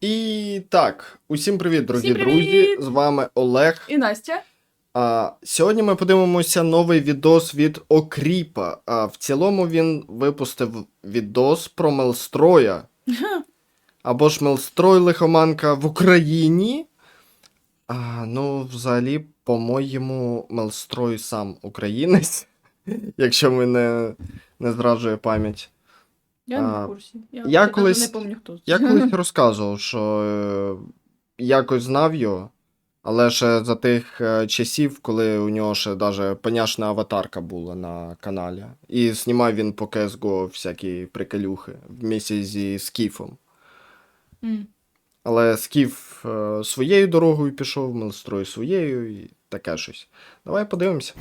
І так, усім привіт, дорогі Всім привіт! друзі! З вами Олег. І Настя. А, сьогодні ми подивимося новий відос від Окріпа. А, в цілому він випустив відос про Мелстроя. Або ж Мелстрой лихоманка в Україні. А, ну, взагалі, по-моєму, Мелстрой сам українець, якщо мене не зраджує пам'ять. Я не в курсі. Я, я навіть колись- не пам'ятаю, хто це. Я колись розказував, що е, якось знав його, але ще за тих е, часів, коли у нього ще даже поняшна аватарка була на каналі. І знімав він по CSGO всякі приколюхи вмісті зі Скіфом. М. Але Скіф е, своєю дорогою пішов, Мелстрой своєю і таке щось. Давай подивимося.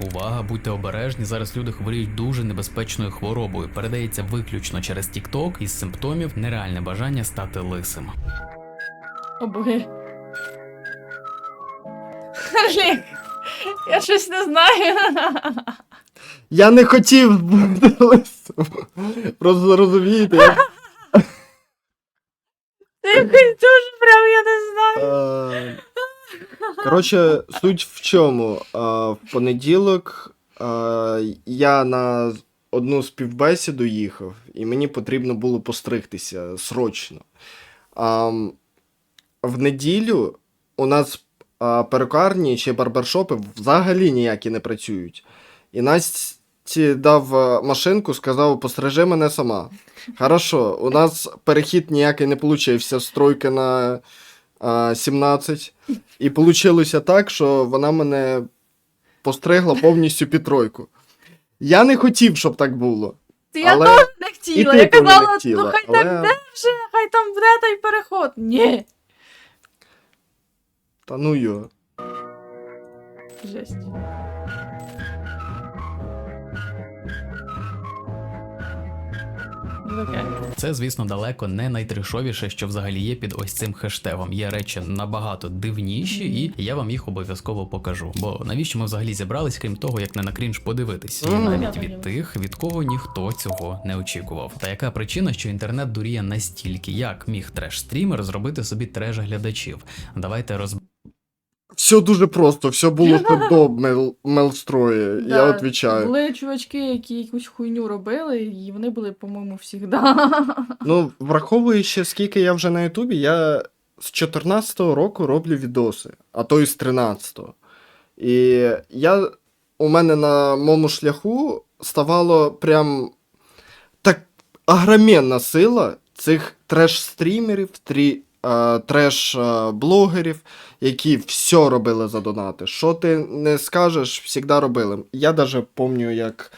Увага, будьте обережні. Зараз люди хворіють дуже небезпечною хворобою. Передається виключно через TikTok із симптомів нереальне бажання стати лисим. О, боги. Блін, Я щось не знаю. Я не хотів бути лисом. Просто розумієте, якось дуже прям я не знаю. Коротше, суть в чому? Е, В понеділок е, я на одну співбесіду їхав, і мені потрібно було постригтися срочно. А, В неділю у нас перукарні чи барбершопи взагалі ніякі не працюють. І Насті дав машинку, сказав, пострижи мене сама. Хорошо, у нас перехід ніякий не получився, стройка на а, 17. І вийшло так, що вона мене постригла повністю під тройку. Я не хотів, щоб так було. Я але- теж не хотіла. Я казала, не хотіла, ну хай але- так де вже, хай там буде той переход. Ні. Та ну його. Жесть. Це, звісно, далеко не найтришовіше, що взагалі є під ось цим хештегом. Є речі набагато дивніші, і я вам їх обов'язково покажу. Бо навіщо ми взагалі зібрались, крім того, як не на крінж подивитись, і навіть від тих, від кого ніхто цього не очікував. Та яка причина, що інтернет дуріє настільки, як міг треш-стрімер зробити собі треш глядачів? Давайте роз Все дуже просто, все було до мел... мелстрої, я Да, відвічаю. Були чувачки, які якусь хуйню робили, і вони були, по-моєму, завжди. Ну, враховуючи, скільки я вже на Ютубі, я з 14-го року роблю відоси, а то і з 13-го. І я у мене на моєму шляху ставало прям так агроменна сила цих треш-стрімерів, трі, е, треш-блогерів, які все робили за донати. Що ти не скажеш, завжди робили. Я навіть пам'ятаю, як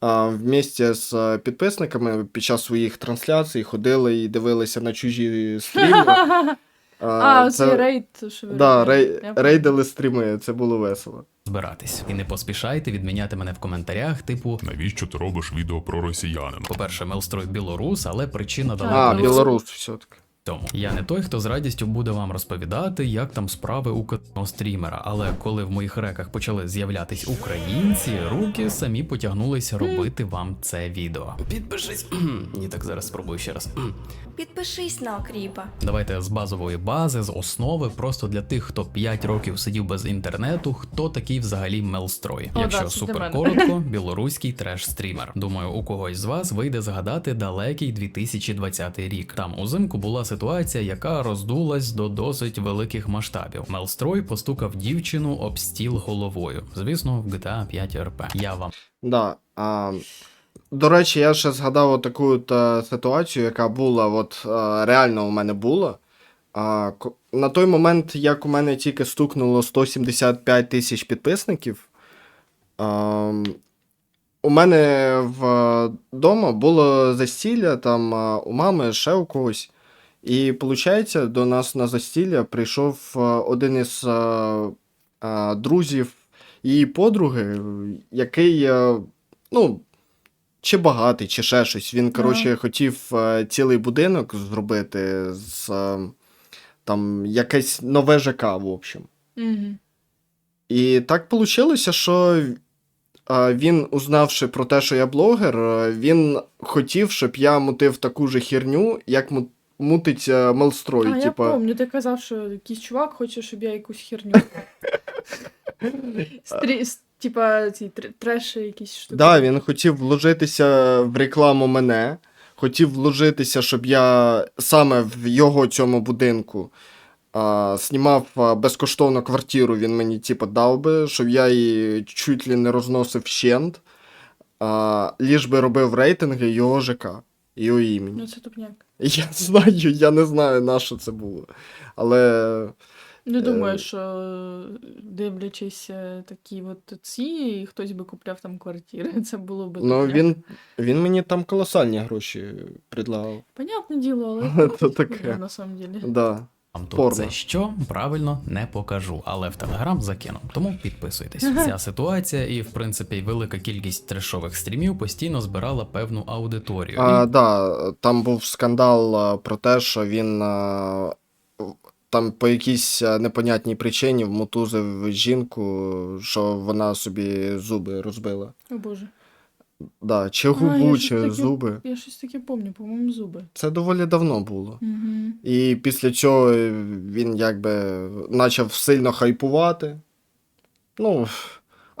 а, вместе з е, підписниками під час своїх трансляцій ходили і дивилися на чужі стріми. А, оцей рейд, що ви Да, рей... Рейдили стріми, це було весело. збиратись. І не поспішайте відміняти мене в коментарях, типу. Навіщо ти робиш відео про росіянина? По-перше, Мелстрой білорус, але причина далеко А, білорус все-таки. Тому я не той, хто з радістю буде вам розповідати, як там справи у катного стрімера. Але коли в моїх реках почали з'являтись українці, руки самі потягнулися робити вам це відео. Підпишись. Ні, так зараз спробую ще раз. Підпишись на окріпа. Давайте з базової бази, з основи, просто для тих, хто 5 років сидів без інтернету, хто такий взагалі Мелстрой. О, Якщо да, супер коротко, білоруський треш-стрімер. Думаю, у когось з вас вийде згадати далекий 2020 рік. Там узимку була ситуація, яка роздулась до досить великих масштабів. Мелстрой постукав дівчину об стіл головою. Звісно, в GTA 5 RP. Я вам Да. А, до речі, я ще згадав таку е, ситуацію, яка була, от е, реально у мене була. А, на той момент, як у мене тільки стукнуло 175 тисяч підписників, а, у мене вдома було застілля там у мами, ще у когось. І виходить, до нас на застілля прийшов е, один із е, е, друзів її подруги, який, ну, чи багатий, чи ще щось. Він, коротше, хотів цілий будинок зробити з там якесь нове ЖК, в общем. Мгм. І так вийшло, що він, узнавши про те, що я блогер, він хотів, щоб я мутив таку же херню, як му- мутить е, Мелстрой. А, я типа, пам'ятаю, ти казав, що якийсь чувак хоче, щоб я якусь херню. Стрі... с- Типа ці тр- треші якісь штуки. Да, він хотів вложитися в рекламу мене, хотів вложитися, щоб я саме в його цьому будинку а, знімав а, безкоштовно квартиру, він мені типу, дав би, щоб я її чуть ли не розносив вщент, а, ліж би робив рейтинги його ЖК, його імені. Ну це тупняк. Я знаю, я не знаю, на що це було. Але Не Е, думаю, що дивлячись е, такі от ці, хтось би купляв там квартири. Це було б ну, він, він мені там колосальні гроші предлагав. Понятне діло, але Це таке. на самом деле. Да. Вам тут Порно. це що правильно не покажу, але в телеграм закину. Тому підписуйтесь. Ця ситуація і, в принципі, велика кількість трешових стрімів постійно збирала певну аудиторію. А, І да, там був скандал а, про те, що він а, там по якійсь непонятній причині вмотузив жінку, що вона собі зуби розбила. О боже. Да, чи губу, чи зуби. Я щось таке пам'ятаю, по-моєму, зуби. Це доволі давно було. Угу. І після цього він якби почав сильно хайпувати. Ну,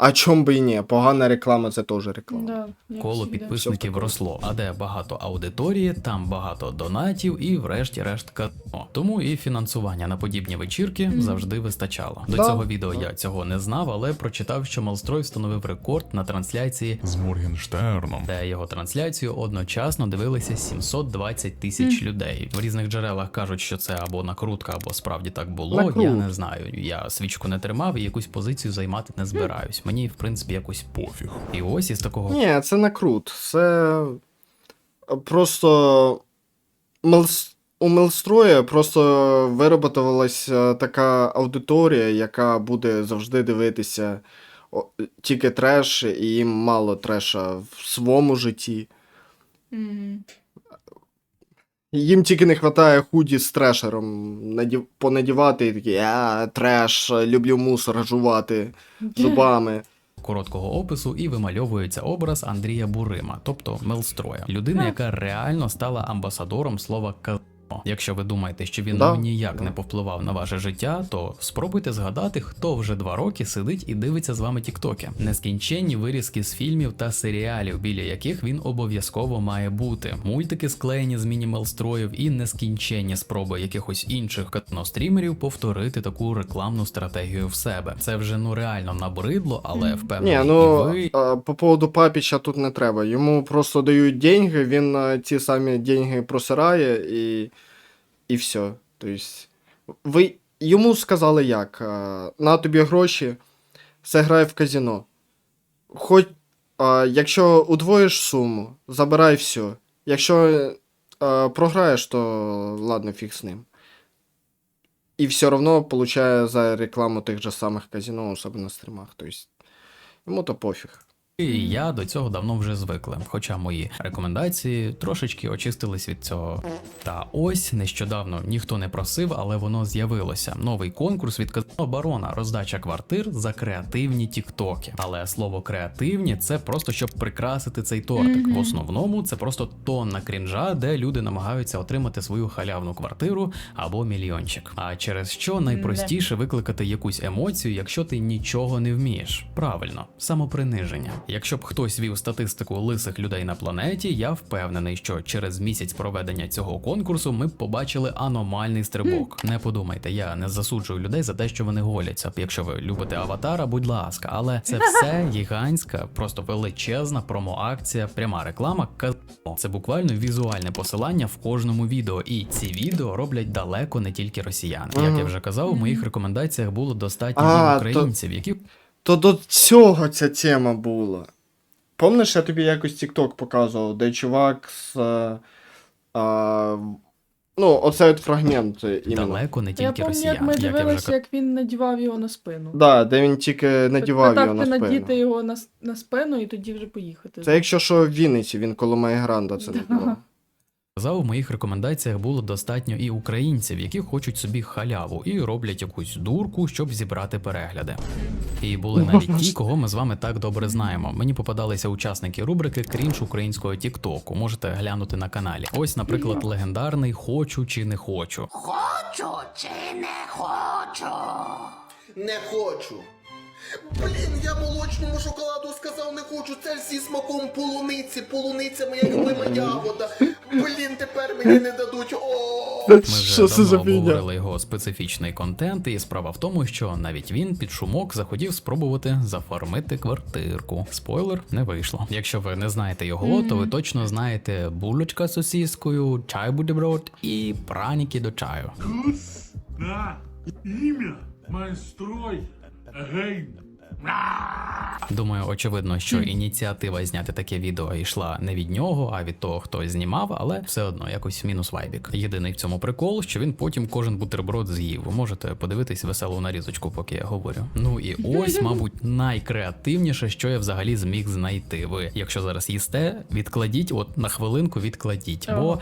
а чом би і ні? Погана реклама це теж реклама. Да, Коло підписників росло, а де багато аудиторії, там багато донатів і, врешті-решт, казно. Тому і фінансування на подібні вечірки Мгм. завжди вистачало. До Да. цього відео я цього не знав, але прочитав, що Малстрой встановив рекорд на трансляції, З Моргенштерном. де його трансляцію одночасно дивилися 720 тисяч Мгм. людей. В різних джерелах кажуть, що це або накрутка, або справді так було. Накрут. Я не знаю. Я свічку не тримав і якусь позицію займати не збираюсь. Мені, в принципі, якось Пофіг. і ось із такого Ні, це не крут. Це просто Мелс... у Мелстроя просто вироботувалася така аудиторія, яка буде завжди дивитися тільки треш, і їм мало треша в своєму житті. Мгм. Їм тільки не вистачає худі з трешером надів... понадівати і такі, а, треш, люблю мусор жувати зубами. короткого опису і вимальовується образ Андрія Бурима, тобто Мелстроя, людина, яка реально стала амбасадором слова казно. Якщо ви думаєте, що він Да. ну, ніяк не повпливав на ваше життя, то спробуйте згадати, хто вже два роки сидить і дивиться з вами тіктоки. Нескінченні вирізки з фільмів та серіалів, біля яких він обов'язково має бути. Мультики склеєні з міні-мелстроїв і нескінченні спроби якихось інших катнострімерів повторити таку рекламну стратегію в себе. Це вже ну реально набридло, але впевнений, Ні, ну ви а, по поводу папіча тут не треба. Йому просто дають деньги, він ці самі деньги просирає і, і все. Тобто, ви йому сказали як? На тобі гроші, все грає в казино. Хоч, а, якщо удвоїш суму, забирай все. Якщо а, програєш, то ладно, фіг з ним. І все одно получає за рекламу тих же самих казино, особливо на стрімах. Тобто, йому то пофіг. І я до цього давно вже звикли, хоча мої рекомендації трошечки очистились від цього. Та ось нещодавно ніхто не просив, але воно з'явилося. Новий конкурс від казино барона, роздача квартир за креативні тіктоки. Але слово креативні це просто щоб прикрасити цей тортик. Мгм. В основному це просто тонна крінжа, де люди намагаються отримати свою халявну квартиру або мільйончик. А через що найпростіше викликати якусь емоцію, якщо ти нічого не вмієш. Правильно, самоприниження. Якщо б хтось вів статистику лисих людей на планеті, я впевнений, що через місяць проведення цього конкурсу ми б побачили аномальний стрибок. Не подумайте, я не засуджую людей за те, що вони голяться. Якщо ви любите аватара, будь ласка, але це все гігантська, просто величезна промоакція, пряма реклама. Це буквально візуальне посилання в кожному відео, і ці відео роблять далеко не тільки росіяни. Як я вже казав, у моїх рекомендаціях було достатньо А, українців, які То до цього ця тема була. Помниш, я тобі якось TikTok показував, де чувак з. А, а, ну, оцей от фрагмент е, іменно. далеко не Я тільки пам'ятаю, росіян. як ми Як я вже дивилися, як він надівав його на спину. Да, де він тільки надівав його на спину. надіти його на, с- на спину і тоді вже поїхати. Це якщо що в Вінниці, він коло Майгранда це Да. надівав. Казав, в моїх рекомендаціях було достатньо і українців, які хочуть собі халяву і роблять якусь дурку, щоб зібрати перегляди. І були навіть ті, кого ми з вами так добре знаємо. Мені попадалися учасники рубрики Крінж українського Тіктоку. Можете глянути на каналі. Ось, наприклад, легендарний Хочу чи не хочу. Хочу чи не хочу? Не хочу. Блін, я молочному шоколаду сказав не хочу. Це всі смаком полуниці. Полуниця моя любима ягода. Блін, тепер мені не дадуть. О. Ми вже давно обговорили його специфічний контент, і справа в тому, що навіть він під шумок захотів спробувати зафармити квартирку. Спойлер не вийшло. Якщо ви не знаєте його, то ви точно знаєте булочка з сосіскою, чай бутерброд і праніки до чаю. Да, имя, Майстрой. Думаю, очевидно, що ініціатива зняти таке відео йшла не від нього, а від того, хто знімав, але все одно якось мінус вайбік. Єдиний в цьому прикол, що він потім кожен бутерброд з'їв. Ви можете подивитись веселу нарізочку, поки я говорю. Ну і ось, мабуть, найкреативніше, що я взагалі зміг знайти. Ви, якщо зараз їсте, відкладіть, от на хвилинку відкладіть, бо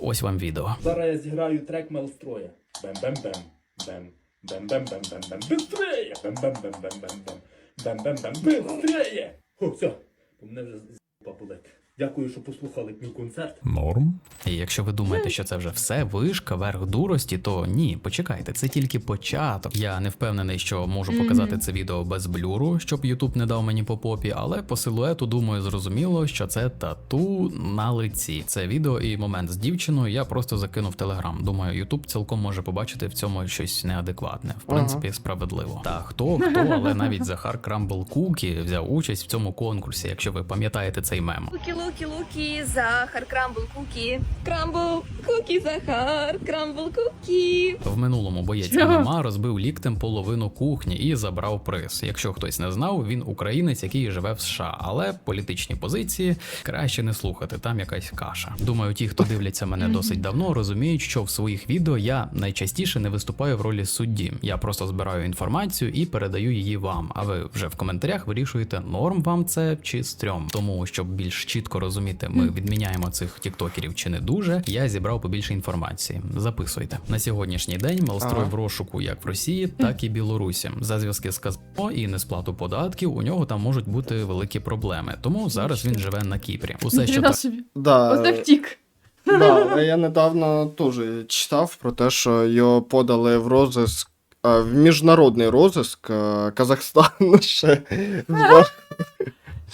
ось вам відео. Зараз я зіграю трек Мелстроя. Бем-бем-бем. Бем. Бем-бем-бем-бем-бем. Быстрее! Бем-бем-бем-бем-бем-бем. Бем-бем-бем. Быстрее! О, все. У мене вже з***па болить. Дякую, що послухали мій концерт. Норм. І якщо ви думаєте, що це вже все вишка, верх дурості, то ні, почекайте, це тільки початок. Я не впевнений, що можу показати це відео без блюру, щоб Ютуб не дав мені по попі, але по силуету думаю, зрозуміло, що це тату на лиці. Це відео і момент з дівчиною я просто закинув в телеграм. Думаю, Ютуб цілком може побачити в цьому щось неадекватне. В принципі, справедливо. Та хто хто, але навіть Захар Крамбл Кукі взяв участь в цьому конкурсі, якщо ви пам'ятаєте цей мем. Луки, луки, луки, Захар, крамбл, куки. Крамбл, куки, Захар, крамбл, куки. В минулому боєць Чого? Розбив ліктем половину кухні і забрав приз. Якщо хтось не знав, він українець, який живе в США, але політичні позиції краще не слухати. Там якась каша. Думаю, ті, хто дивляться мене досить давно, розуміють, що в своїх відео я найчастіше не виступаю в ролі судді. Я просто збираю інформацію і передаю її вам. А ви вже в коментарях вирішуєте, норм вам це чи стрьом. Тому щоб більш чітко розуміти, ми відміняємо цих тіктокерів чи не дуже. Я зібрав побільше інформації. Записуйте на сьогоднішній день. Мелстрой Ага. в розшуку як в Росії, так і Білорусі. За зв'язки з казно і несплату податків у нього там можуть бути великі проблеми. Тому зараз він живе на Кіпрі. Усе, що так. Да, Оце втік. да, я недавно теж читав про те, що його подали в розиск. В міжнародний розиск Казахстану ще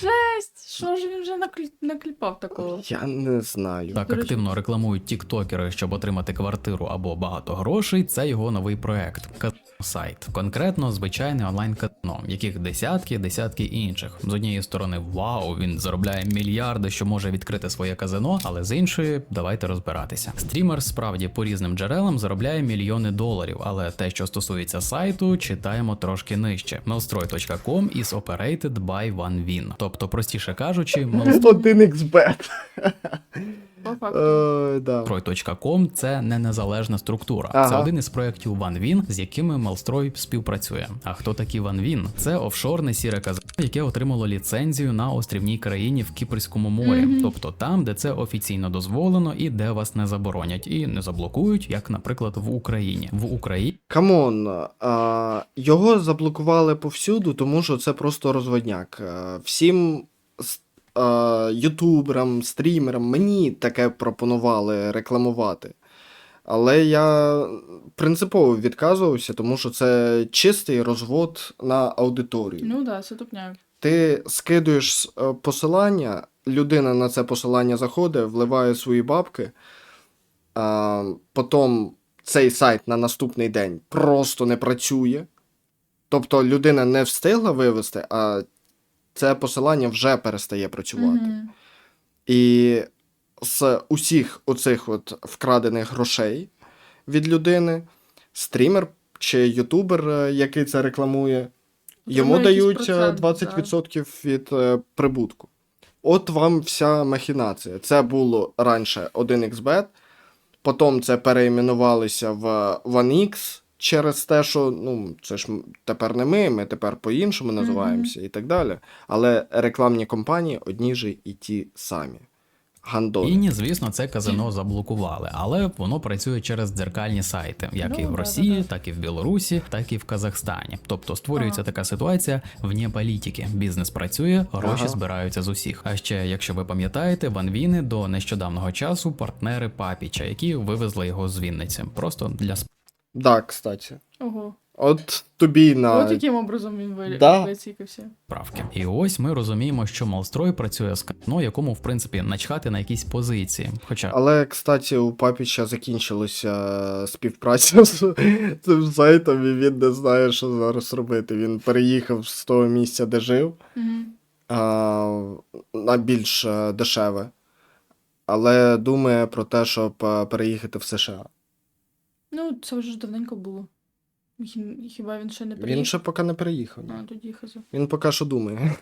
Жесть! Що ж він вже наклі... накліпав такого? Я не знаю. так активно рекламують тіктокери, щоб отримати квартиру або багато грошей. Це його новий проект. Сайт, конкретно звичайне онлайн казино, яких десятки, десятки інших. З однієї сторони, вау, він заробляє мільярди, що може відкрити своє казино, але з іншої, давайте розбиратися. Стрімер справді по різним джерелам заробляє мільйони доларів, але те, що стосується сайту, читаємо трошки нижче. Melstroy.com is operated by OneWin. Тобто, простіше кажучи, Melstroy Один xbet. По факту. Е, да. Це не незалежна структура. Ага. Це один із проєктів OneWin, з якими Melstroy співпрацює. А хто такі OneWin? Це офшорне сіре казино, яке отримало ліцензію на острівній країні в Кіпрському морі, тобто там, де це офіційно дозволено і де вас не заборонять і не заблокують, як, наприклад, в Україні. В Україні Камон, а, його заблокували повсюду, тому що це просто розводняк. Всім с- а, ютуберам, стрімерам мені таке пропонували рекламувати. Але я принципово відказувався, тому що це чистий розвод на аудиторію. Ну да, це тупняк. Ти скидуєш е, посилання, людина на це посилання заходить, вливає свої бабки, а, потім цей сайт на наступний день просто не працює. Тобто людина не встигла вивести, а це посилання вже перестає працювати. Мгм. І з усіх оцих от вкрадених грошей від людини, стрімер чи ютубер, е, який це рекламує, йому дають е, процент, 20% від е, прибутку. От вам вся махінація. Це було раніше 1xbet, потім це переіменувалися в 1x через те, що ну, це ж тепер не ми, ми тепер по-іншому називаємося і так далі. Але рекламні компанії одні ж і ті самі. Гандон. І ні, звісно, це казино заблокували, але воно працює через дзеркальні сайти, як Ну, і в Росії, да, да. так і в Білорусі, так і в Казахстані. Тобто створюється Ага. така ситуація вне політики. Бізнес працює, гроші Ага. збираються з усіх. А ще, якщо ви пам'ятаєте, Ван Віни до нещодавнього часу партнери Папіча, які вивезли його з Вінниці, просто для Да, кстати. Ого. От тобі на. От яким образом він ви- Да. вицікався. справки. І ось ми розуміємо, що Малстрой працює з казино, якому в принципі начхати на якісь позиції. Хоча Але, кстати, у Папіча закінчилася співпраця з цим сайтом, і він не знає, що зараз робити. Він переїхав з того місця, де жив, а, на більш е, дешеве. Але думає про те, щоб е, переїхати в США. Ну, це вже ж давненько було. Хі- Хіба він ще не приїхав? Він ще поки не приїхав. ні. А, тоді хазу. Він поки що думає.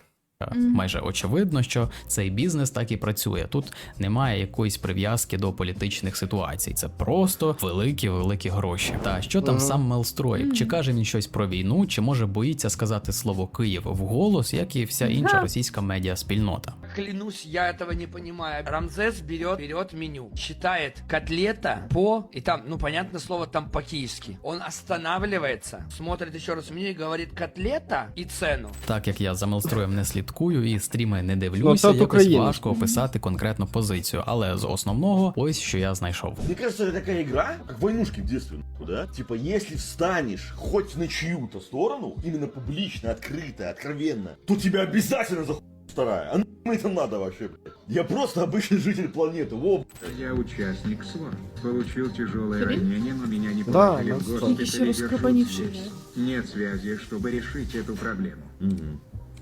Мгм. майже очевидно, що цей бізнес так і працює. Тут немає якоїсь прив'язки до політичних ситуацій. Це просто великі великі гроші. Та що там Ага. сам Мелстрой? Мгм. Чи каже він щось про війну, чи може боїться сказати слово Київ вголос, як і вся інша російська медіаспільнота? Клянусь, я этого не понимаю. Рамзес берет, берет меню, считает котлета по, и там, ну, понятное слово, там по-киевски. Он останавливается, смотрит еще раз меню и говорит котлета и цену. Так як я за Мелстроєм не слідкую і стріми не Ну, дивлюся, це от якось Україна. важко описати конкретну позицію. Але з основного, ось що я знайшов. Мне кажется, это такая игра, как войнушки в детстве, нахуй, да? Типа, если встанешь хоть на чью-то сторону, именно публично, открыто, откровенно, то тебя обязательно за вторая. А нахуй это надо вообще, блядь? Я просто обычный житель планеты, во, Я участник СВО. Получил тяжелое Серьезно? ранение, но меня не Да, положили нас в тоже. госпитале. Якийсь держат розкрепанівший. здесь. Нет связи, чтобы решить эту проблему. Мгм.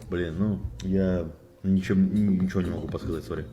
Блин, ну, я ничем, ничего не могу подсказать, сори.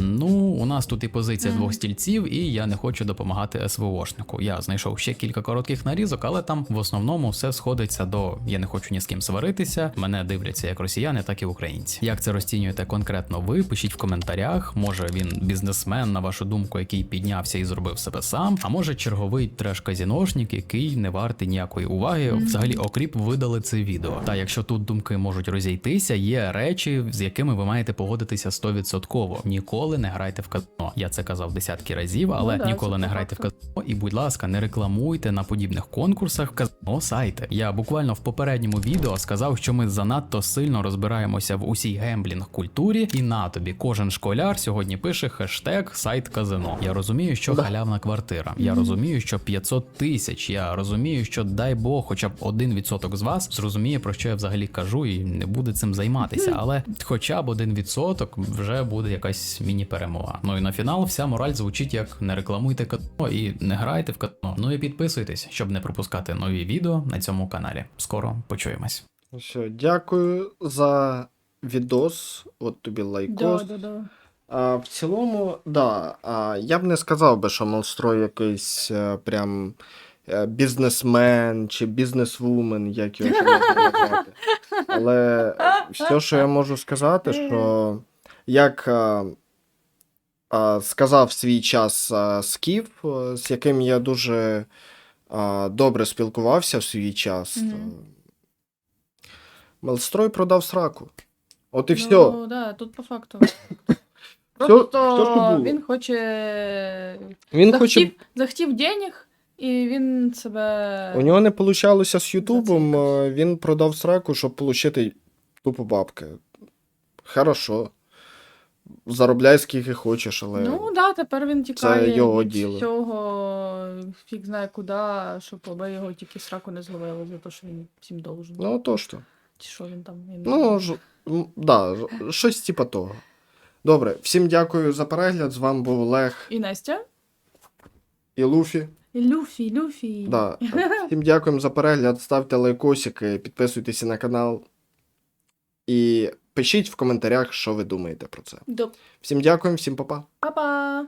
Ну, у нас тут і позиція двох стільців, і я не хочу допомагати СВОшнику. Я знайшов ще кілька коротких нарізок, але там в основному все сходиться до я не хочу ні з ким сваритися. Мене дивляться як росіяни, так і українці. Як це розцінюєте конкретно ви? Пишіть в коментарях. Може він бізнесмен, на вашу думку, який піднявся і зробив себе сам. А може черговий треш-казіношник, який не вартий ніякої уваги. Взагалі, окріп видали це відео. Та якщо тут думки можуть розійтися, є речі, з якими ви маєте погодитися 100%. Ніколи не грайте в казино. Я це казав десятки разів, але Ну да, ніколи не грайте в факту. казино. І, будь ласка, не рекламуйте на подібних конкурсах казино сайти. Я буквально в попередньому відео сказав, що ми занадто сильно розбираємося в усій гемблінг культурі, і на тобі кожен школяр сьогодні пише хештег сайт казино. Я розумію, що халявна квартира. Я розумію, що 500 тисяч. Я розумію, що дай Бог, хоча б один відсоток з вас зрозуміє про що я взагалі кажу, і не буде цим займатися. Але хоча б один відсоток вже буде якась міні-перемога. Ну і на фінал вся мораль звучить як не рекламуйте казино і не грайте в казино. Ну і підписуйтесь, щоб не пропускати нові відео на цьому каналі. Скоро почуємось. Все, дякую за відос. От тобі лайкос. Да, да, да. А, в цілому, да, а, я б не сказав би, що Монстрой якийсь е, прям бізнесмен чи бізнесвумен, як його ще можна назвати. Але е, все, що я можу сказати, що як е, е, сказав в свій час е, Скіф, е, з яким я дуже е, добре спілкувався в свій час, Мелстрой продав сраку. От і все. Ну, да, тут по факту. все, Просто що було. він хоче. Він захотів, хоче захотів денег, і він себе. У нього не вийшло з Ютубом, він продав сраку, щоб отримати тупо бабки. Хорошо. Заробляй скільки хочеш, але. Ну да, тепер він тікає його від діло. всього, фіг знає куди, щоб аби його тільки сраку не зловили за те, що він всім должен. Ну, то що. Чи що він там? Він... Ну, ж, да, щось типа того. Добре, всім дякую за перегляд. З вами був Олег І Настя? і Луфі. Люфі, Люфі. Да. Всім дякуємо за перегляд. Ставте лайкосики, підписуйтесь на канал. І пишіть в коментарях, що ви думаєте про це. Доп. Всім дякуємо, всім па-па. Па-па!